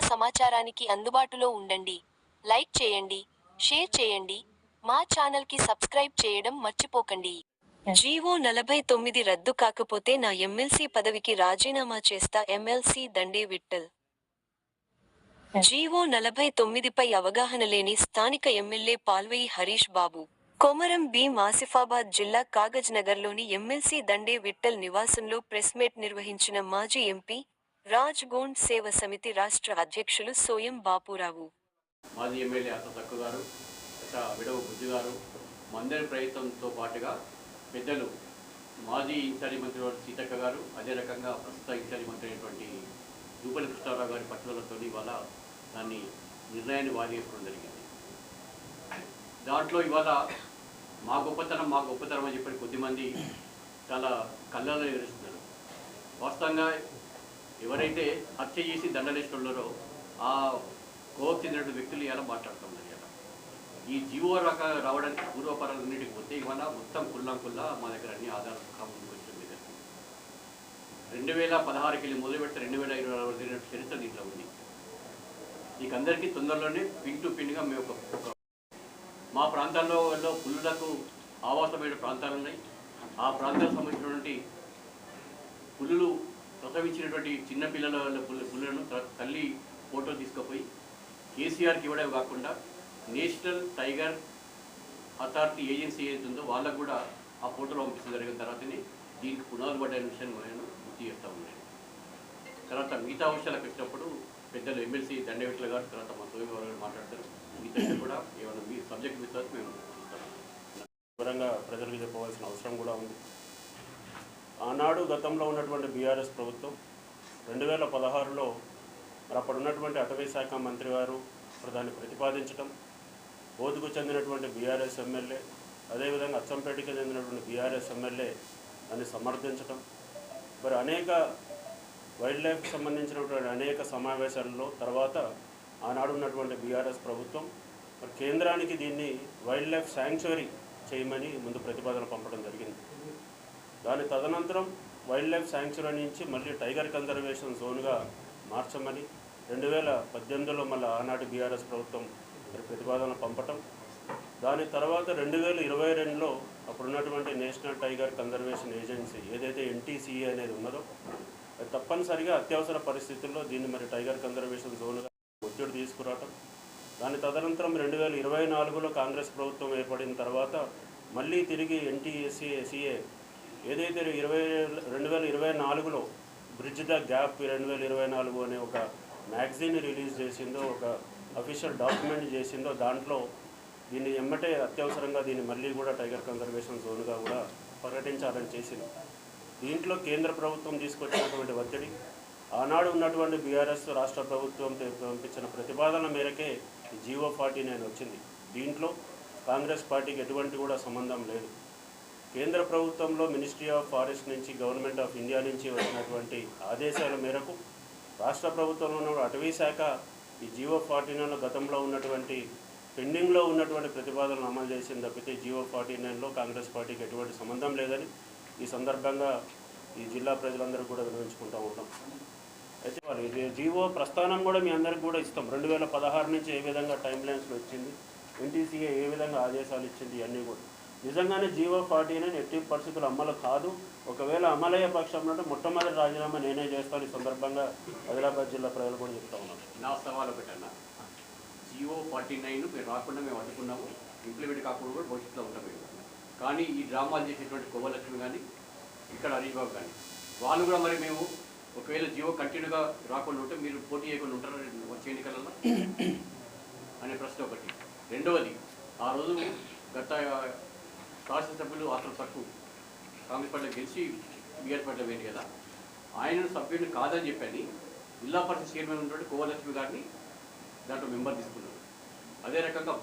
సమాచారానికి అందుబాటులో ఉండండి. లైక్ చేయండి షేర్ చేయండి మా ఛానల్కి సబ్స్క్రైబ్ చేయడం మర్చిపోకండి. జీవో నలభై తొమ్మిది రద్దు కాకపోతే నా ఎమ్మెల్సీ పదవికి రాజీనామా చేస్తా ఎమ్మెల్సీ దండే విట్టల్ జీవో నలభై తొమ్మిదిపై అవగాహన లేని స్థానిక ఎమ్మెల్యే పాల్వేయి హరీష్ బాబు. కొమరం భీం ఆసిఫాబాద్ జిల్లా కాగజ్ నగర్లోని ఎమ్మెల్సీ దండే విట్టల్ నివాసంలో ప్రెస్ మీట్ నిర్వహించిన మాజీ ఎంపీ రాజ్ గోండ్ సేవ సమితి రాష్ట్ర అధ్యక్షులు సోయం బాపురావు. మాజీ ఎమ్మెల్యే అత తక్కు గారు అత విడవ బుద్ధి గారు మందరి ప్రయత్నంతో పాటుగా పెద్దలు మాజీ ఇన్ఛార్జి మంత్రి సీతక్క గారు అదే రకంగా ప్రస్తుత ఇన్ఛార్జి మంత్రి అయినటువంటి దూపలి కృష్ణారావు గారి పట్టుదలతో ఇవాళ దాన్ని నిర్ణయాన్ని వాదించడం జరిగింది. దాంట్లో ఇవాళ మా గొప్పతనం మా గొప్పతనం అని చెప్పి కొద్దిమంది చాలా కళ్ళలో ఎదురుస్తున్నారు వాస్తవంగా ఎవరైతే హత్య చేసి దండలేస్తున్నారో ఆ కోవకు చెందినటువంటి వ్యక్తులు ఇలా మాట్లాడుతున్నారు ఇలా ఈ జీవో రక రావడానికి పూర్వపరాలన్నిటికి పోతే ఇవాళ మొత్తం కుల్లం కుల్లా మా దగ్గర అన్ని ఆధారాలు కాకుండా వచ్చింది రెండు వేల పదహారుకి వెళ్ళి మొదలు పెడితే రెండు వేల ఇరవై నాలుగు జరిగిన చరిత్ర దీంట్లో ఉంది. మీకు అందరికీ తొందరలోనే పిన్ టు పిన్గా మేము ఒక మా ప్రాంతాల్లో పులులకు పుల్లులకు ఆవాసమైన ప్రాంతాలు ఉన్నాయి. ఆ ప్రాంతాలకు సంబంధించినటువంటి మొత్తం ఇచ్చినటువంటి చిన్న పిల్లల పుల్ల- పుల్లను తల్లి ఫోటో తీసుకుపోయి కేసీఆర్కి ఇవ్వడం కాకుండా నేషనల్ టైగర్ అథారిటీ ఏజెన్సీ ఏదైతే ఉందో వాళ్ళకు కూడా ఆ ఫోటోలు పంపించడం జరిగిన తర్వాతనే దీనికి పునాదులు పడ్డ విషయాన్ని నేను గుర్తు చేస్తూ ఉన్నాను. తర్వాత మిగతా విషయాలకు వచ్చినప్పుడు పెద్దలు ఎమ్మెల్సీ దండవిట్ల గారు తర్వాత మా సోమి గారు మాట్లాడతారు. మిగతా కూడా ఏమైనా మీ సబ్జెక్ట్ విశ్వాసం మేము చూస్తాం. వివరంగా ప్రజలకు చెప్పవలసిన అవసరం కూడా ఉంది. ఆనాడు గతంలో ఉన్నటువంటి బీఆర్ఎస్ ప్రభుత్వం రెండు వేల పదహారులో మరి అప్పుడు ఉన్నటువంటి అటవీ శాఖ మంత్రి వారు మరి దాన్ని ప్రతిపాదించడం బోధుకు చెందినటువంటి బీఆర్ఎస్ ఎమ్మెల్యే అదేవిధంగా అచ్చంపేటకి చెందినటువంటి బీఆర్ఎస్ ఎమ్మెల్యే దాన్ని సమర్థించడం మరి అనేక వైల్డ్ లైఫ్కి సంబంధించినటువంటి అనేక సమావేశాలలో తర్వాత ఆనాడు ఉన్నటువంటి బీఆర్ఎస్ ప్రభుత్వం మరి కేంద్రానికి దీన్ని వైల్డ్ లైఫ్ శాంక్చురీ చేయమని ముందు ప్రతిపాదన పంపడం జరిగింది. దాని తదనంతరం వైల్డ్ లైఫ్ శాంక్చురీ నుంచి మళ్ళీ టైగర్ కన్జర్వేషన్ జోన్గా మార్చమని రెండు వేల పద్దెనిమిదిలో మళ్ళీ ఆనాటి బీఆర్ఎస్ ప్రభుత్వం మరి ప్రతిపాదన పంపటం. దాని తర్వాత రెండు వేల ఇరవై రెండులో అప్పుడున్నటువంటి నేషనల్ టైగర్ కన్జర్వేషన్ ఏజెన్సీ ఏదైతే ఎన్టీసీఏ అనేది ఉన్నదో అది తప్పనిసరిగా అత్యవసర పరిస్థితుల్లో దీన్ని మరి టైగర్ కన్జర్వేషన్ జోన్గా ఒత్తిడి తీసుకురావటం. దాని తదనంతరం రెండు వేల ఇరవై నాలుగులో కాంగ్రెస్ ప్రభుత్వం ఏర్పడిన తర్వాత మళ్ళీ తిరిగి ఎన్టీఎస్సీ సిఏ ఏదైతే ఇరవై రెండు వేల ఇరవై నాలుగులో బ్రిడ్జ్ ద గ్యాప్ రెండు వేల ఇరవై నాలుగు అనే ఒక మ్యాగజైన్ రిలీజ్ చేసిందో ఒక అఫీషియల్ డాక్యుమెంట్ చేసిందో దాంట్లో దీన్ని ఎమ్మటే అత్యవసరంగా దీన్ని మళ్ళీ కూడా టైగర్ కన్జర్వేషన్ జోన్గా కూడా ప్రకటించాలని చేసింది. దీంట్లో కేంద్ర ప్రభుత్వం తీసుకొచ్చినటువంటి ఒత్తిడి ఆనాడు ఉన్నటువంటి బీఆర్ఎస్ రాష్ట్ర ప్రభుత్వం పంపించిన ప్రతిపాదన మేరకే జీవో ఫార్టీ నైన్ వచ్చింది. దీంట్లో కాంగ్రెస్ పార్టీకి ఎటువంటి కూడా సంబంధం లేదు. కేంద్ర ప్రభుత్వంలో మినిస్ట్రీ ఆఫ్ ఫారెస్ట్ నుంచి గవర్నమెంట్ ఆఫ్ ఇండియా నుంచి వచ్చినటువంటి ఆదేశాల మేరకు రాష్ట్ర ప్రభుత్వంలో ఉన్న అటవీ శాఖ ఈ జియో ఫార్టీ నైన్లో గతంలో ఉన్నటువంటి పెండింగ్లో ఉన్నటువంటి ప్రతిపాదనలు అమలు చేసింది తప్పితే జియో ఫార్టీ నైన్లో కాంగ్రెస్ పార్టీకి ఎటువంటి సంబంధం లేదని ఈ సందర్భంగా ఈ జిల్లా ప్రజలందరూ కూడా వినియోగించుకుంటూ ఉంటాం. అయితే వాళ్ళు ఇది జీవో ప్రస్థానం కూడా మీ అందరికి కూడా ఇస్తాం. రెండు వేల పదహారు నుంచి ఏ విధంగా టైం లైన్స్లో వచ్చింది ఎన్టీసీఏ ఏ విధంగా ఆదేశాలు ఇచ్చింది ఇవన్నీ కూడా. నిజంగానే జీవో ఫార్టీ నైన్ ఎట్టి పరిస్థితులు అమలు కాదు. ఒకవేళ అమలయ్యే పక్షంలో అంటే మొట్టమొదటి రాజీనామా నేనే చేస్తాను ఈ సందర్భంగా ఆదిలాబాద్ జిల్లా ప్రజలు కూడా చెప్తా ఉన్నాను నా సవాలు పెట్టన్న జియో ఫార్టీ నైన్ మీరు రాకుండా మేము అడ్డుకున్నాము. ఇంప్లిమెంట్ కాకుండా కూడా భవిష్యత్తులో ఉంటాం మేము. కానీ ఈ డ్రామాలు చేసేటువంటి కోవలక్ష్మి కానీ ఇక్కడ హరీష్ బాబు కానీ వాళ్ళు కూడా మరి మేము ఒకవేళ జియో కంటిన్యూగా రాకుండా ఉంటే మీరు పోటీ చేయకుండా ఉంటారు వచ్చే ఎన్నికలలో? అనే ప్రశ్న ఒకటి. రెండవది ఆ రోజు గత శాసనసభ్యులు అసలు తక్కువ కాంగ్రెస్ పార్టీలో గెలిచి బీఆర్ పార్టీలో వేయండి కదా. ఆయన సభ్యుడిని కాదని చెప్పని జిల్లా పరిషత్ చైర్మన్ ఉన్నటువంటి కోవలక్ష్మి గారిని దాంట్లో మెంబర్ తీసుకున్నారు. అదే రకంగా